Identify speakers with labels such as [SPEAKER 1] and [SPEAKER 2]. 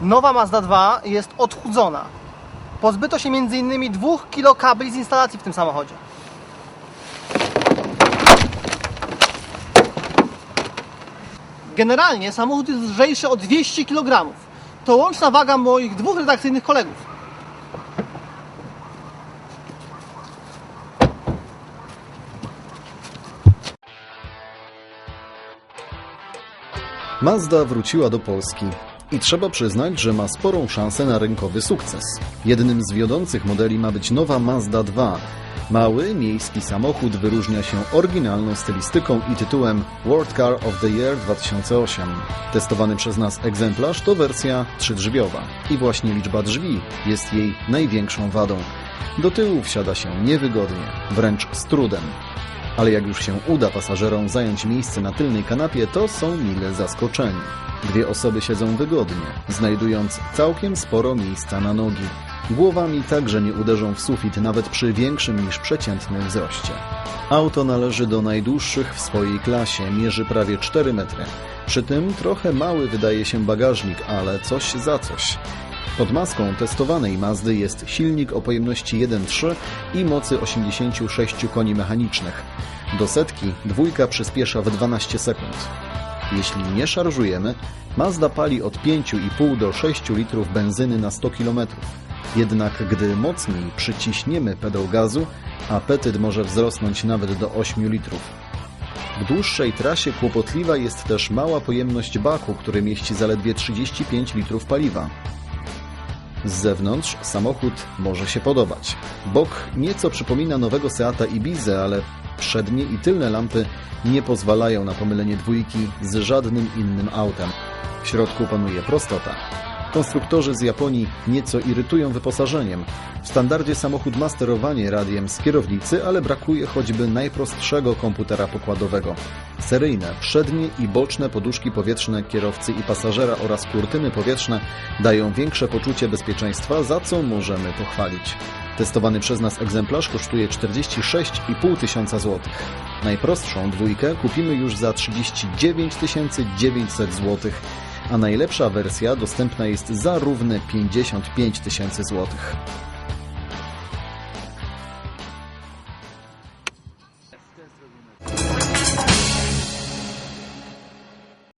[SPEAKER 1] Nowa Mazda 2 jest odchudzona. Pozbyto się m.in. dwóch kilo kabli z instalacji w tym samochodzie. Generalnie samochód jest lżejszy o 200 kg. To łączna waga moich dwóch redakcyjnych kolegów.
[SPEAKER 2] Mazda wróciła do Polski i trzeba przyznać, że ma sporą szansę na rynkowy sukces. Jednym z wiodących modeli ma być nowa Mazda 2. Mały, miejski samochód wyróżnia się oryginalną stylistyką i tytułem World Car of the Year 2008. Testowany przez nas egzemplarz to wersja trzydrzwiowa i właśnie liczba drzwi jest jej największą wadą. Do tyłu wsiada się niewygodnie, wręcz z trudem. Ale jak już się uda pasażerom zająć miejsce na tylnej kanapie, to są mile zaskoczeni. Dwie osoby siedzą wygodnie, znajdując całkiem sporo miejsca na nogi. Głowami także nie uderzą w sufit nawet przy większym niż przeciętnym wzroście. Auto należy do najdłuższych w swojej klasie, mierzy prawie 4 metry. Przy tym trochę mały wydaje się bagażnik, ale coś za coś. Pod maską testowanej Mazdy jest silnik o pojemności 1.3 i mocy 86 koni mechanicznych. Do setki dwójka przyspiesza w 12 sekund. Jeśli nie szarżujemy, Mazda pali od 5,5 do 6 litrów benzyny na 100 km. Jednak gdy mocniej przyciśniemy pedał gazu, apetyt może wzrosnąć nawet do 8 litrów. W dłuższej trasie kłopotliwa jest też mała pojemność baku, który mieści zaledwie 35 litrów paliwa. Z zewnątrz samochód może się podobać. Bok nieco przypomina nowego Seata Ibiza, ale przednie i tylne lampy nie pozwalają na pomylenie dwójki z żadnym innym autem. W środku panuje prostota. Konstruktorzy z Japonii nieco irytują wyposażeniem. W standardzie samochód ma sterowanie radiem z kierownicy, ale brakuje choćby najprostszego komputera pokładowego. Seryjne, przednie i boczne poduszki powietrzne kierowcy i pasażera oraz kurtyny powietrzne dają większe poczucie bezpieczeństwa, za co możemy pochwalić. Testowany przez nas egzemplarz kosztuje 46,5 tysiąca złotych. Najprostszą dwójkę kupimy już za 39 900 złotych, a najlepsza wersja dostępna jest za równe 55 tysięcy złotych.